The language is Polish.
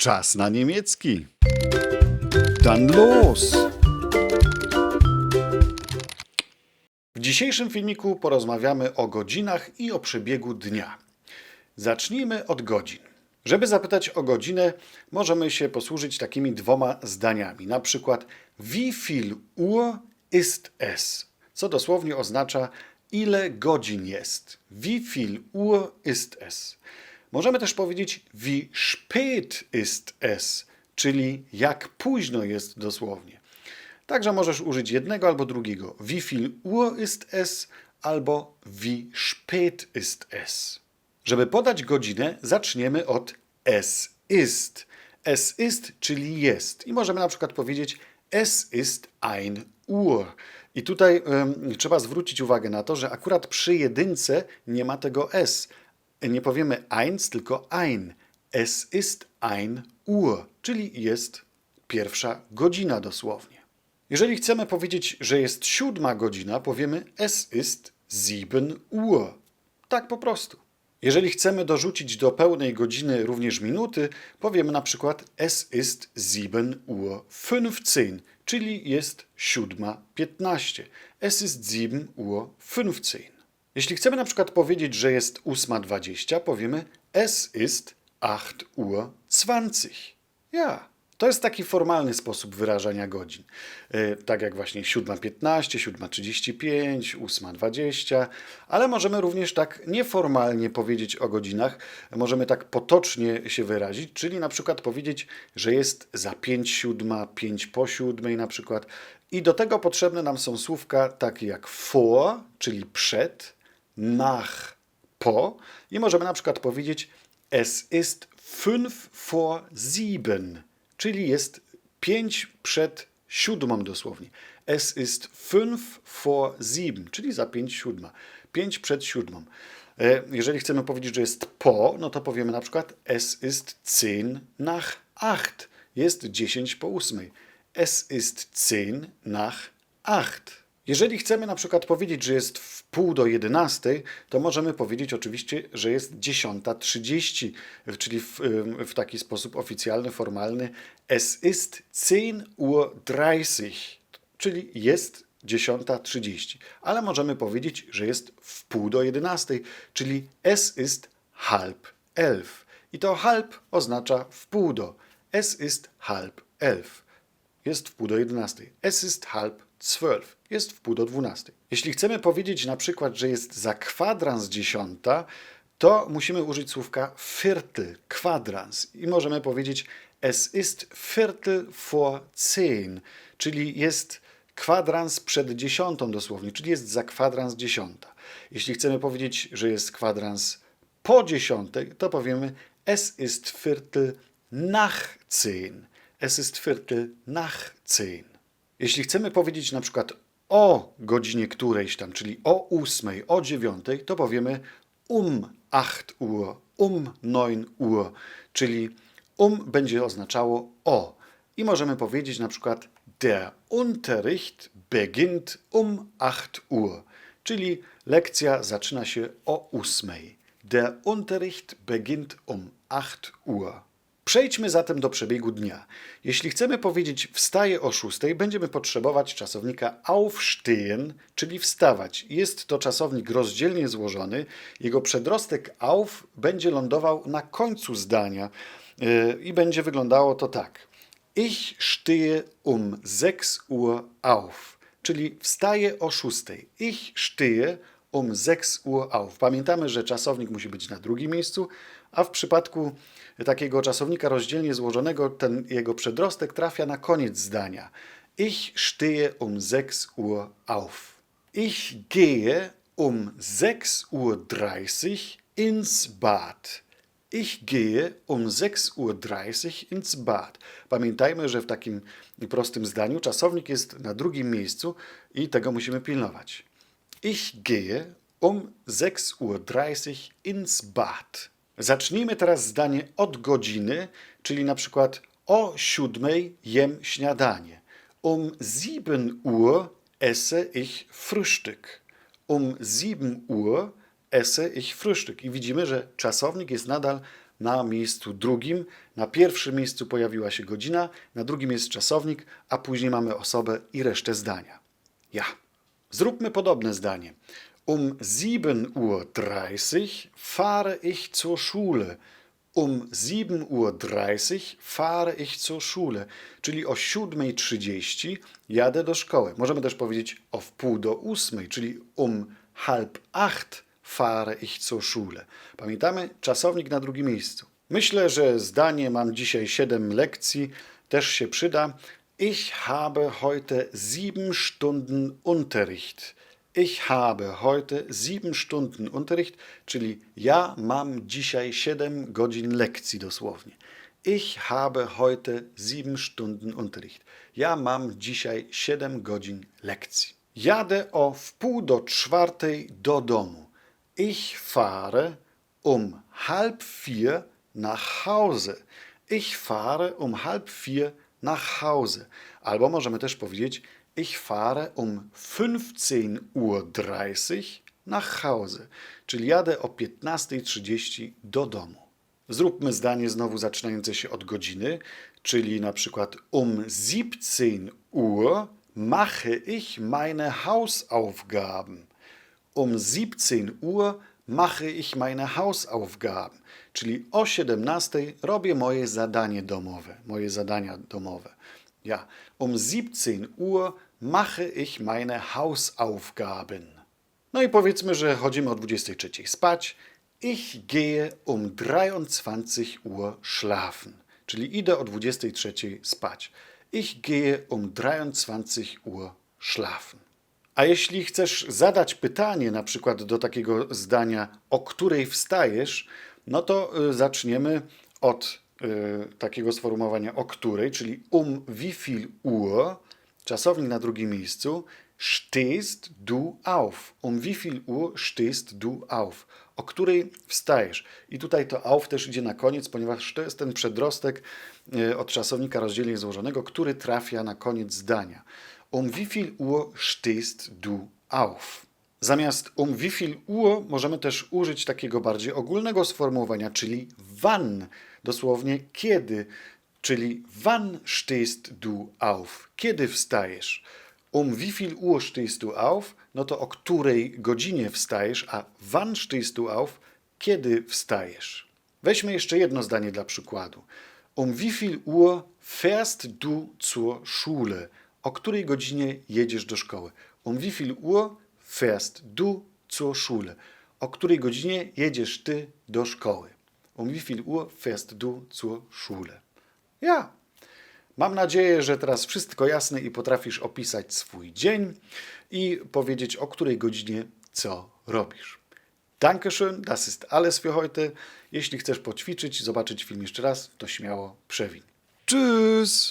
Czas na niemiecki. Dann los! W dzisiejszym filmiku porozmawiamy o godzinach i o przebiegu dnia. Zacznijmy od godzin. Żeby zapytać o godzinę, możemy się posłużyć takimi dwoma zdaniami. Na przykład, wie viel Uhr ist es? Co dosłownie oznacza, ile godzin jest. Wie viel Uhr ist es? Możemy też powiedzieć, wie spät ist es? Czyli jak późno jest dosłownie. Także możesz użyć jednego albo drugiego. Wie viel Uhr ist es albo wie spät ist es. Żeby podać godzinę, zaczniemy od es ist. Es ist, czyli jest. I możemy na przykład powiedzieć es ist ein Uhr. I tutaj em, trzeba zwrócić uwagę na to, że akurat przy jedynce nie ma tego s. Nie powiemy eins, tylko ein. Es ist ein Uhr, czyli jest pierwsza godzina dosłownie. Jeżeli chcemy powiedzieć, że jest siódma godzina, powiemy es ist sieben Uhr. Tak po prostu. Jeżeli chcemy dorzucić do pełnej godziny również minuty, powiemy na przykład es ist sieben Uhr 15, czyli jest siódma 15. Es ist sieben Uhr 15. Jeśli chcemy na przykład powiedzieć, że jest ósma 20, powiemy es ist 8 Uhr 20. Ja, to jest taki formalny sposób wyrażania godzin. E, Tak jak właśnie 7.15, 7.35, 8.20, ale możemy również tak nieformalnie powiedzieć o godzinach. Możemy tak potocznie się wyrazić, czyli na przykład powiedzieć, że jest za 5 siódma, 5 po siódmej na przykład. I do tego potrzebne nam są słówka takie jak vor, czyli przed, nach, po. I możemy na przykład powiedzieć es ist fünf vor sieben, czyli jest pięć przed siódmą dosłownie. Es ist fünf vor sieben, czyli za pięć siódma. Pięć przed siódmą. E, Jeżeli chcemy powiedzieć, że jest po, no to powiemy na przykład es ist zehn nach acht. Jest dziesięć po ósmej. Es ist zehn nach acht. Jeżeli chcemy na przykład powiedzieć, że jest w pół do 11, to możemy powiedzieć oczywiście, że jest 10.30, czyli w, w taki sposób oficjalny, formalny. Es ist 10 Uhr 30, czyli jest 10.30. Ale możemy powiedzieć, że jest w pół do 11, czyli es ist halb elf. I to halb oznacza w pół do. Es ist halb elf jest w pół do 11. Es ist halb zwölf. Jest w pół do 12. Jeśli chcemy powiedzieć na przykład, że jest za kwadrans dziesiąta, to musimy użyć słówka viertel, kwadrans. I możemy powiedzieć es ist viertel vor zehn, czyli jest kwadrans przed dziesiątą dosłownie, czyli jest za kwadrans dziesiąta. Jeśli chcemy powiedzieć, że jest kwadrans po dziesiątej, to powiemy es ist viertel nach zehn. Es ist Viertel nach zehn. Jeśli chcemy powiedzieć na przykład o godzinie którejś tam, czyli o ósmej, o dziewiątej, to powiemy um 8 Uhr, um 9 Uhr, czyli um będzie oznaczało o. I możemy powiedzieć na przykład der Unterricht beginnt um 8 Uhr, czyli lekcja zaczyna się o ósmej. Der Unterricht beginnt um 8 Uhr. Przejdźmy zatem do przebiegu dnia. Jeśli chcemy powiedzieć wstaję o 6, będziemy potrzebować czasownika aufstehen, czyli wstawać. Jest to czasownik rozdzielnie złożony. Jego przedrostek auf będzie lądował na końcu zdania yy, i będzie wyglądało to tak. Ich stehe um 6 Uhr auf, czyli wstaję o 6. Ich stehe um 6 Uhr auf. Pamiętamy, że czasownik musi być na drugim miejscu, a w przypadku takiego czasownika rozdzielnie złożonego ten jego przedrostek trafia na koniec zdania. Ich stehe um 6 Uhr auf. Ich gehe um 6 Uhr 30 ins Bad. Ich gehe um 6.30 Uhr ins Bad. Pamiętajmy, że w takim prostym zdaniu czasownik jest na drugim miejscu i tego musimy pilnować. Ich gehe um 6.30 Uhr ins Bad. Zacznijmy teraz zdanie od godziny, czyli na przykład o siódmej jem śniadanie. Um 7 Uhr esse ich Frühstück. Um 7 Uhr esse ich Frühstück. I widzimy, że czasownik jest nadal na miejscu drugim. Na pierwszym miejscu pojawiła się godzina, na drugim jest czasownik, a później mamy osobę i resztę zdania. Ja. Zróbmy podobne zdanie. Um 7.30 Uhr fahre ich zur Schule. Um 7.30 Uhr fahre ich zur Schule. Czyli o 7.30 jadę do szkoły. Możemy też powiedzieć o wpół do ósmej, czyli um halb acht fahre ich zur Schule. Pamiętamy? Czasownik na drugim miejscu. Myślę, że zdanie mam dzisiaj 7 lekcji też się przyda. Ich habe heute sieben Stunden Unterricht. Ich habe heute sieben Stunden Unterricht, czyli ja mam dzisiaj 7 godzin lekcji dosłownie. Ich habe heute sieben Stunden Unterricht. Ja mam dzisiaj 7 godzin lekcji. Jadę o wpół do czwartej do domu. Ich fahre um halb vier nach Hause. Ich fahre um halb vier nach Hause. Albo możemy też powiedzieć Ich fahre um 15.30 Uhr nach Hause. Czyli jadę o 15.30 do domu. Zróbmy zdanie znowu zaczynające się od godziny, czyli na przykład um 17 Uhr mache ich meine Hausaufgaben. Um 17 Uhr mache ich meine Hausaufgaben. Czyli o 17 robię moje zadanie domowe, moje zadania domowe. Ja, um 17 Uhr mache ich meine Hausaufgaben. No i powiedzmy, że chodzimy o 23 spać. Ich gehe um 23 Uhr schlafen. Czyli idę o 23 spać. Ich gehe um 23 Uhr schlafen. A jeśli chcesz zadać pytanie, na przykład do takiego zdania, o której wstajesz, no to y, zaczniemy od y, takiego sformułowania o której, czyli um wie viel Uhr, czasownik na drugim miejscu, stehst du auf. Um wie viel Uhr stehst du auf? O której wstajesz? I tutaj to auf też idzie na koniec, ponieważ to jest ten przedrostek y, od czasownika rozdzielnie złożonego, który trafia na koniec zdania. Um wie viel Uhr stehst du auf? Zamiast um wie viel Uhr możemy też użyć takiego bardziej ogólnego sformułowania, czyli wann, dosłownie kiedy, czyli wann stehst du auf? Kiedy wstajesz? Um wie viel Uhr stehst du auf? No to o której godzinie wstajesz, a wann stehst du auf? Kiedy wstajesz? Weźmy jeszcze jedno zdanie dla przykładu. Um wie viel Uhr fährst du zur Schule? O której godzinie jedziesz do szkoły? Um wie viel Uhr fährst du zur Schule? O której godzinie jedziesz ty do szkoły? Um wie viel Uhr fährst du zur Schule? Ja. Mam nadzieję, że teraz wszystko jasne i potrafisz opisać swój dzień i powiedzieć, o której godzinie co robisz. Dankeschön, das ist alles für heute. Jeśli chcesz poćwiczyć, zobaczyć film jeszcze raz, to śmiało przewiń. Tschüss!